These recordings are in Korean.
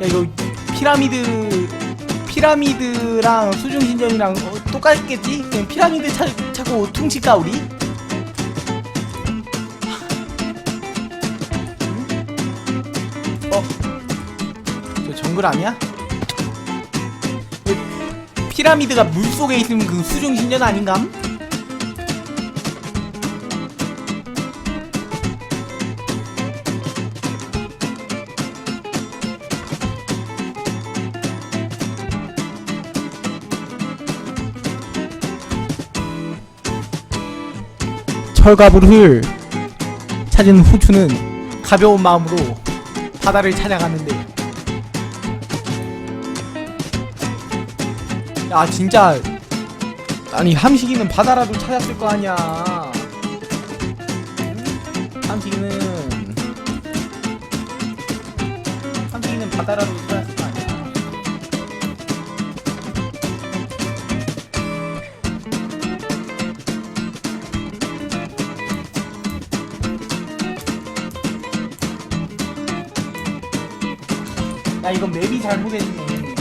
야 이거 피라미드 피라미드랑 수중신전이랑 어, 똑같겠지? 그냥 피라미드 차, 찾고 퉁칠까 우리? 응? 어? 저 정글 아니야? 왜 피라미드가 물속에 있으면 그 수중신전 아닌감? 철가불을 찾은 후추는 가벼운 마음으로 바다를 찾아가는데 야 진짜 아니 함식이는 바다라도 찾았을 거 아니야 응? 함식이는 함식이는 바다라도 이건 맵이 잘못했네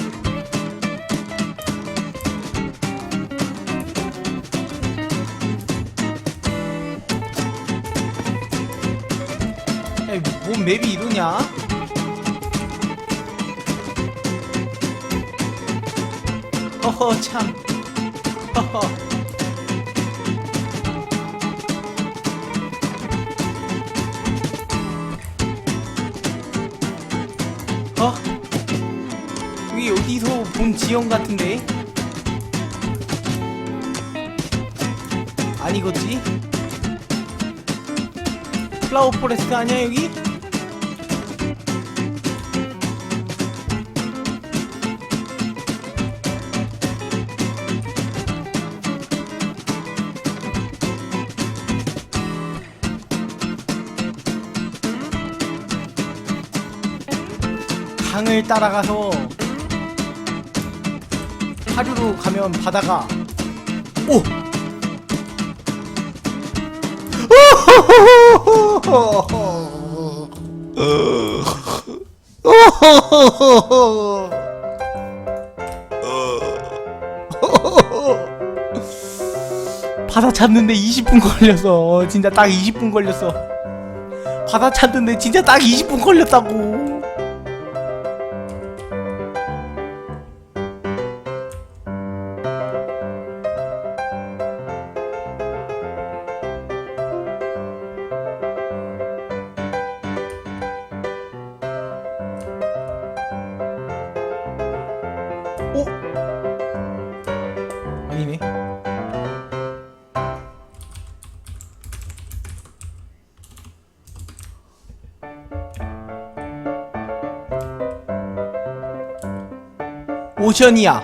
야뭔 맵이 이러냐? 허허 참. 허허 지형 같은데? 아니겠지? 플라워 포레스트 아니야 여기? 강을 따라가서 하류로 가면 바다가 오! 바다 찾는데 20분 걸렸어. 진짜 딱 20분 걸렸어. 바다 찾는데 진짜 딱 20분 걸렸다고. 오션이야.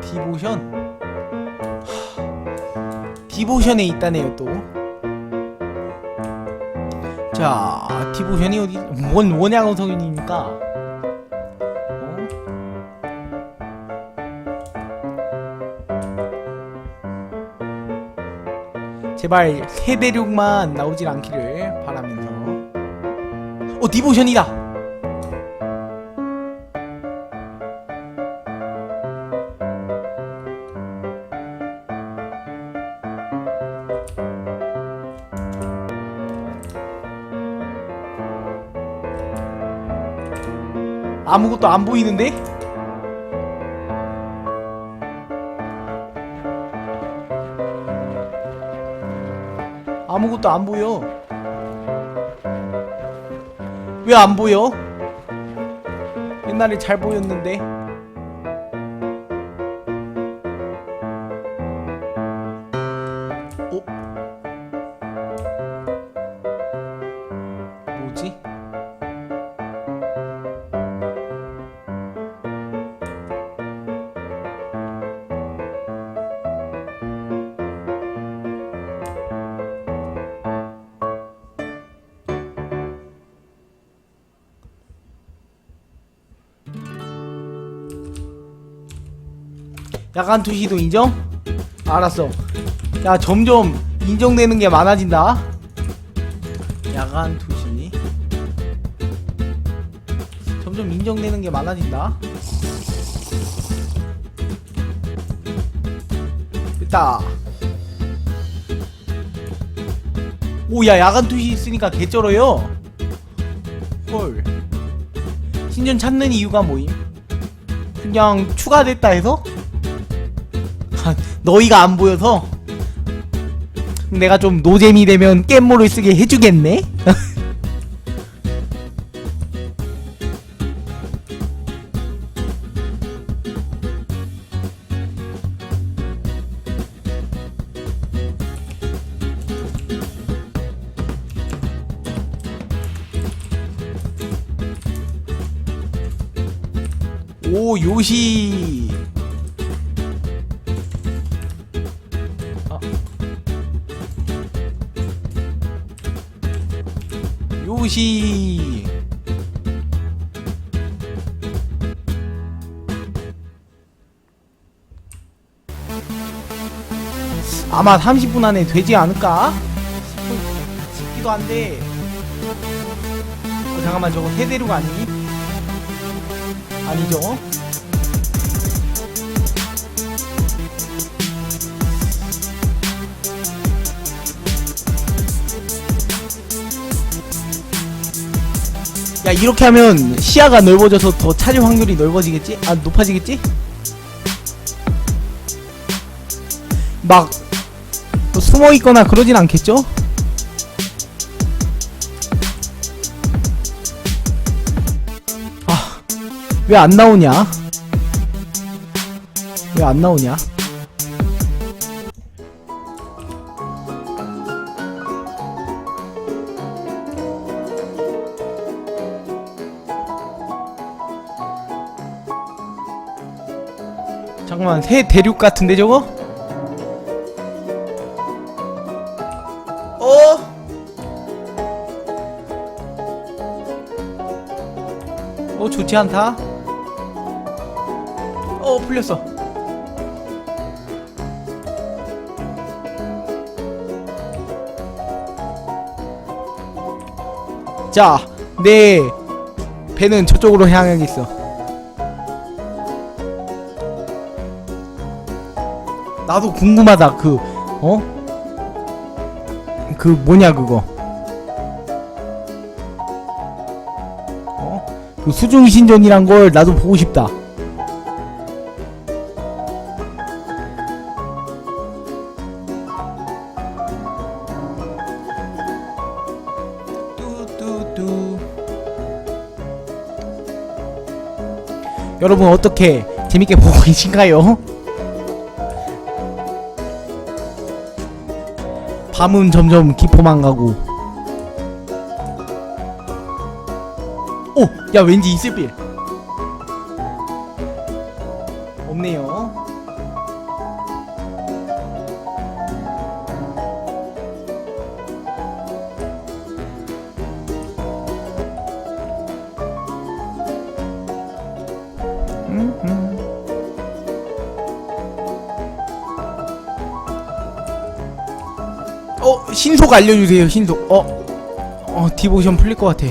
디보션? 하, 디보션에 있다네요 또. 자, 디보션이 어디? 뭔 원양어 성인입니까? 어? 제발 새 대륙만 나오질 않기를 바라면서. 어, 디보션이다. 아무것도 안 보이는데? 아무것도 안 보여. 왜 안 보여? 옛날에 잘 보였는데. 야간 투시도 인정? 알았어. 야 점점 인정되는 게 많아진다. 야간 투시. 점점 인정되는 게 많아진다. 됐다. 오야 야간 투시 있으니까 개쩔어요. 헐. 신전 찾는 이유가 뭐임? 그냥 추가됐다 해서? 아, 너희가 안 보여서? 내가 좀 노잼이 되면 깻모를 쓰게 해주겠네? 오 요시 요시 아마 30분 안에 되지 않을까 싶기도 한데 어, 잠깐만 저거 세대류가 아니? 아니죠? 야 이렇게 하면 시야가 넓어져서 더 찾을 확률이 넓어지겠지? 아 높아지겠지? 막뭐 숨어 있거나 그러진 않겠죠? 아 왜 안 나오냐? 왜 안 나오냐? 잠깐만 새 대륙 같은데 저거? 어? 어 좋지 않다. 어 풀렸어. 자, 내 배는 저쪽으로 향하겠어. 나도 궁금하다. 그 어? 그 뭐냐 그거? 어? 그 수중신전이란 걸 나도 보고 싶다. 뚜뚜뚜. 여러분 어떻게 재밌게 보고 계신가요? 밤은 점점 깊어만 가고. 오, 야 왠지 있을 빌. 어 신속 알려주세요 신속 어? 어 디보션 풀릴 것 같아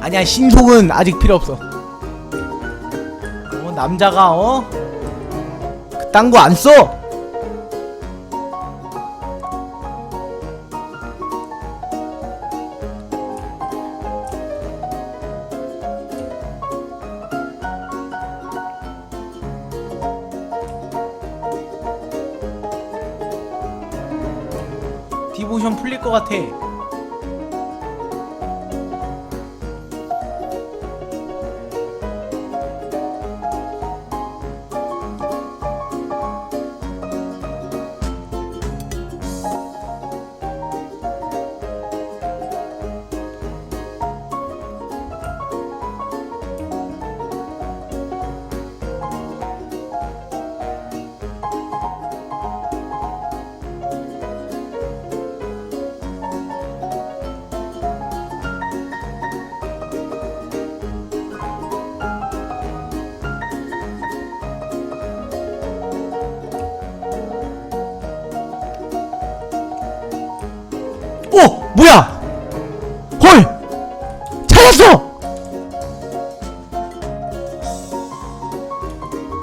아니야 신속은 아직 필요 없어 어 남자가 어? 그딴 거 안 써! 디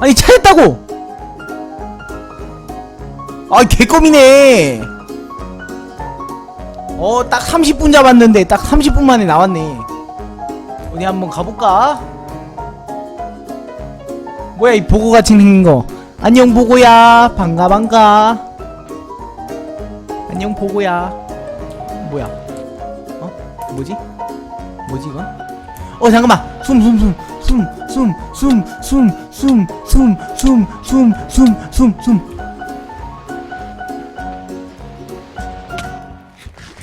아니 찾았다고! 아 개껌이네 어 딱 30분 잡았는데 딱 30분 만에 나왔네 어디 한번 가볼까? 뭐야 이 보고같이 생긴 거 안녕 보고야 반가 반가 안녕 보고야 뭐야 어? 뭐지? 뭐지 이건? 어 잠깐만 숨 숨 숨 숨 숨 숨 숨 숨 숨 숨 숨 숨 숨 숨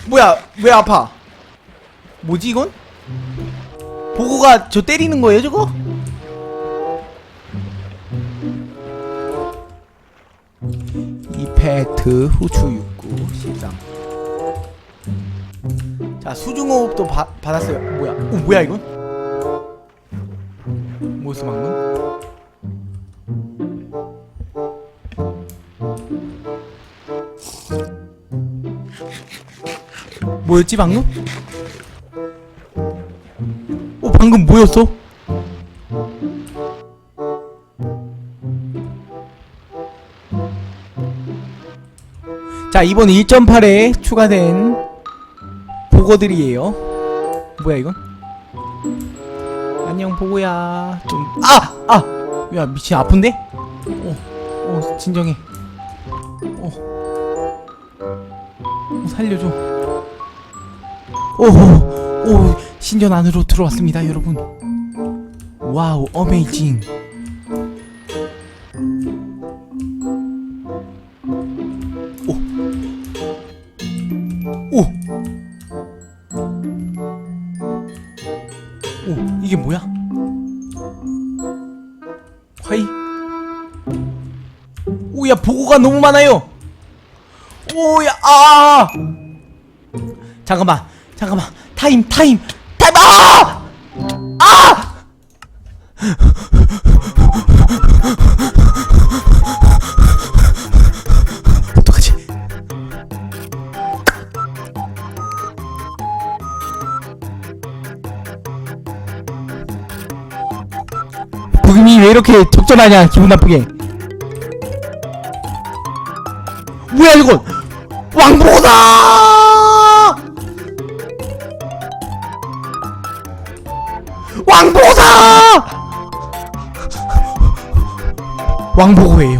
뭐야 왜 아파 뭐지 이건? 보고가 저 때리는 거예요 저거? 이펙트 후추 육구 시장 자 수중호흡도 바, 받았어요 뭐야 어 뭐야 이건? 모스 방금? 뭐였지 방금? 어 방금 뭐였어? 자 이번 1.8에 추가된 보고들이에요 뭐야 이건? 안녕 보고야 좀 아! 아! 야 미친 아픈데? 어, 어 진정해 어, 어 살려줘 오오 오 신전 안으로 들어왔습니다 여러분 와우 어메이징 오! 오, 이게 뭐야? 화이? 오, 야, 보고가 너무 많아요! 오, 야, 아! 잠깐만, 타임, 타임, 타임, 아! 아! 어떡하지? 부금이 왜 이렇게 적절하냐 기분 나쁘게 뭐야 이건 왕보다 왕보다 왕보고예요.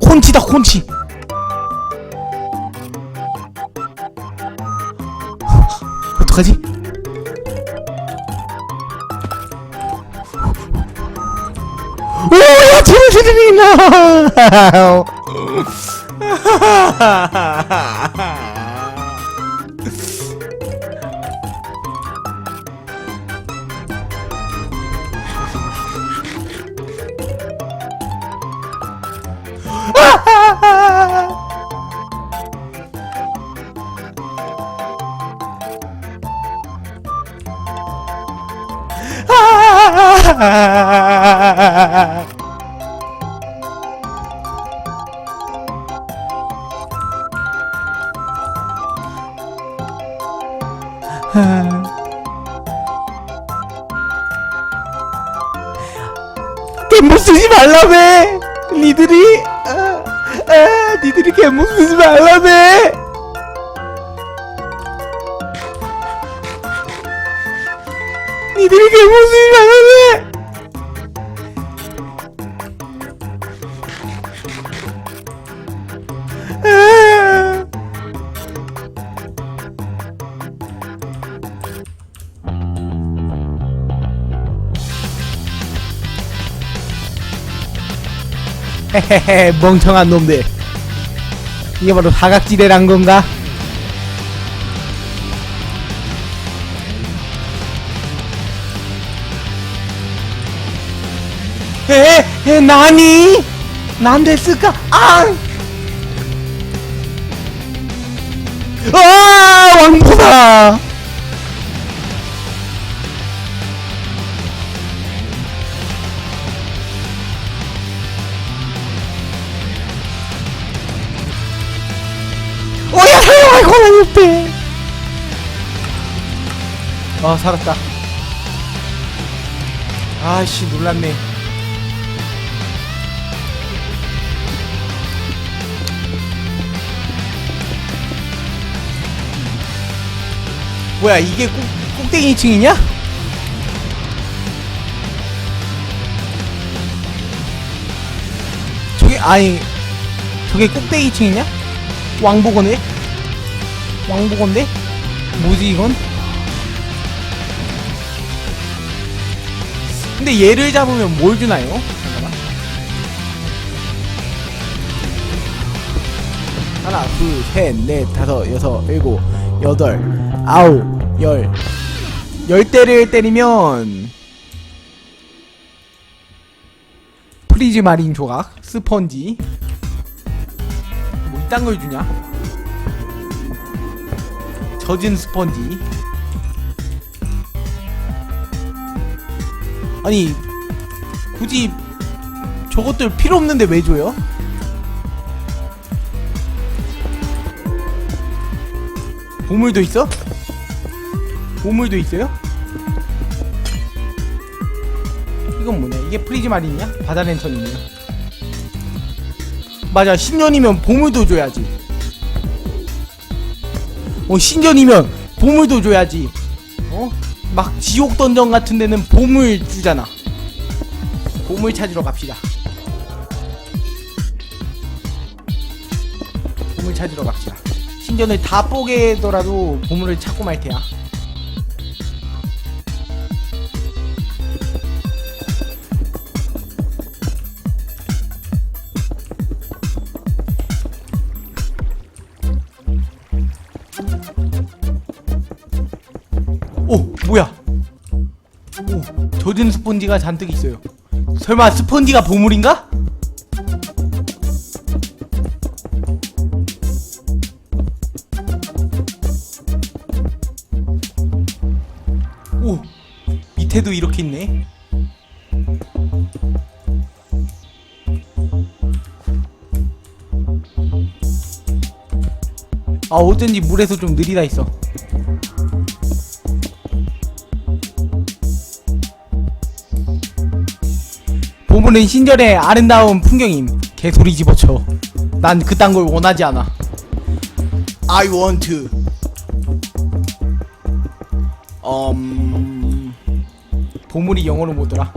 콘치다 콘치. 어떡하지? 오야 정신이 나 겜못 쓰지 말라며 니들이. 아, 아, 니들이 겜못 쓰지 말라며. 니들이 겜못 쓰지 헤헤헤 멍청한 놈들 이게 바로 사각지대란 건가? 에, 에, 나니? 난 됐을까? 아! 아, 왕보다! 오야 사 용할 권한이 없대 아 살았다 아씨 놀랐네 뭐야 이게 꼭, 꼭대기 2층이냐? 저게 아니 저게 꼭대기 2층이냐? 왕복원데? 왕복원데? 뭐지 이건? 근데 얘를 잡으면 뭘 주나요? 잠깐만. 하나, 둘, 셋, 넷, 다섯, 여섯, 일곱, 여덟, 아홉, 열. 열 대를 때리면 프리즈 마린 조각, 스펀지. 뭐 이딴 걸 주냐? 젖은 스펀지. 아니 굳이 저것들 필요 없는데 왜 줘요? 보물도 있어? 보물도 있어요? 이건 뭐냐? 이게 프리즈 마린이냐? 바다 랜턴이네요. 맞아, 신년이면 보물도 줘야지. 어, 신년이면 보물도 줘야지. 어? 막 지옥 던전 같은 데는 보물 주잖아. 보물 찾으러 갑시다. 보물 찾으러 갑시다. 신전을 다 뽀개더라도 보물을 찾고 말 테야. 스펀지가 잔뜩 있어요. 설마 스펀지가 보물인가? 오 밑에도 이렇게 있네. 아 어쩐지 물에서 좀 느리다 있어 보물은 신전의 아름다운 풍경임. 개소리 집어쳐. 난 그딴 걸 원하지 않아. I want to. 음... 보물이 영어로 뭐더라?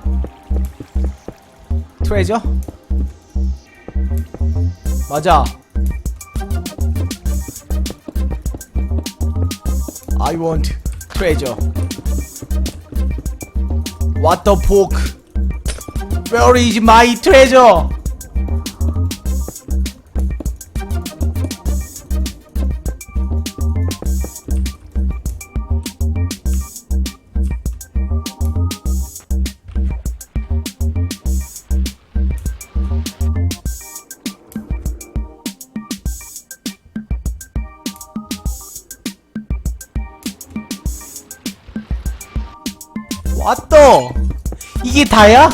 트레저? 맞아. I want treasure. What the fuck Where is my treasure? 왔다! 이게 다야?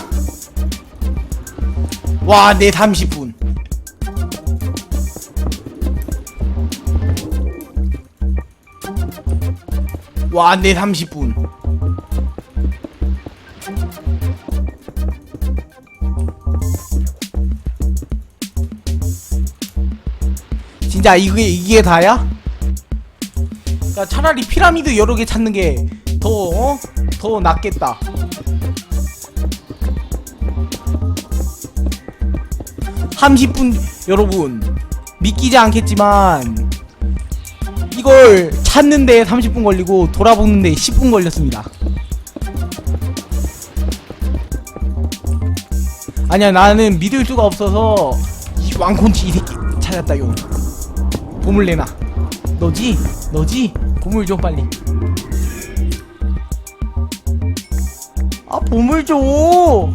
와, 내 30분. 와, 내 30분. 진짜 이게 이게 다야? 야, 차라리 피라미드 여러 개 찾는 게 더, 어? 더 낫겠다. 삼십 분 여러분 믿기지 않겠지만 이걸 찾는데 30분 걸리고 돌아보는데 10분 걸렸습니다. 아니야 나는 믿을 수가 없어서 이 왕콘치 이 새끼 찾았다 요. 보물 내놔. 너지? 너지? 보물 줘 빨리. 아 보물 줘.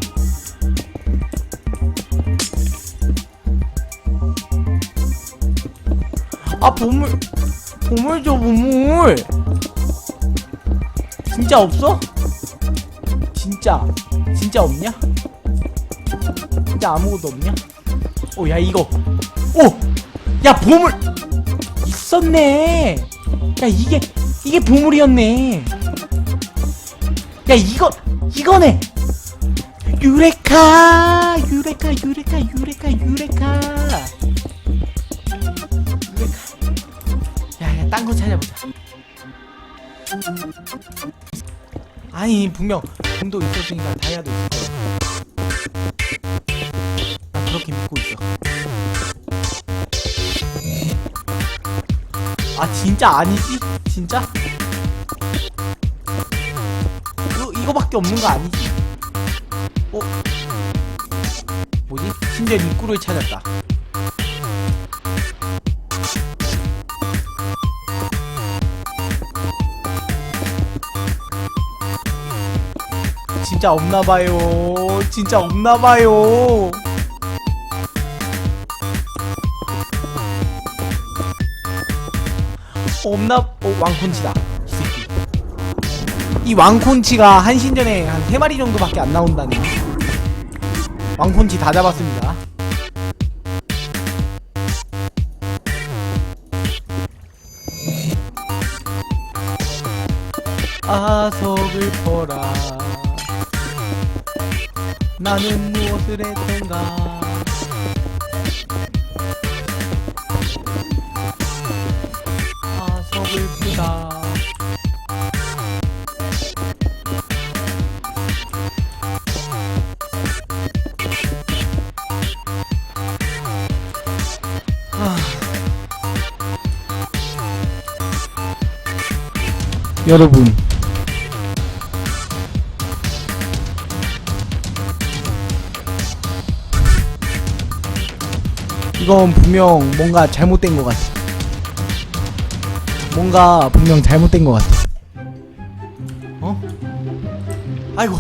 아 보물 보물 줘 보물 진짜 없어? 진짜 진짜 없냐? 진짜 아무것도 없냐? 오 야 이거 오야 보물 있었네 야 이게 이게 보물이었네 야 이거 이거네 유레카 유레카 유레카 유레카 유레카 딴 거 찾아보자 아니 분명 돈도 있었으니까 다이아도 있을 거야 나 그렇게 믿고 있어 아 진짜 아니지? 진짜? 이거, 이거밖에 없는 거 아니지? 어? 뭐지? 심지어 입구를 찾았다 진짜 없나봐요 진짜 없나봐요 없나? 어, 왕콘치다. 이 새끼. 이 왕콘치가 한신전에 한 3마리 정도밖에 안 나온다니. 왕콘치 다 잡았습니다. 아, 서글퍼라. 나는 무엇을 했던가. 아 서글프다 아. 여러분 이건 분명 뭔가 잘못된 것 같아 뭔가 분명 잘못된 것 같아. 어? 아이고.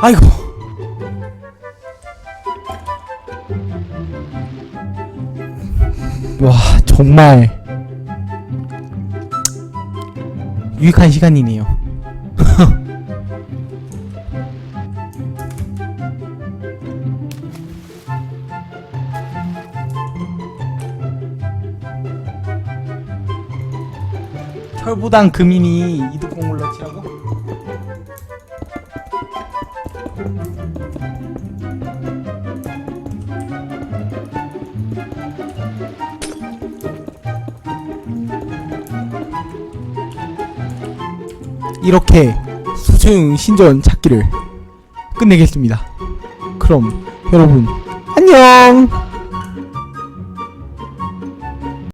아이고. 정말 유익한 시간이네요. 철부당 금인이 이렇게 수중 신전 찾기를 끝내겠습니다. 그럼 여러분 안녕.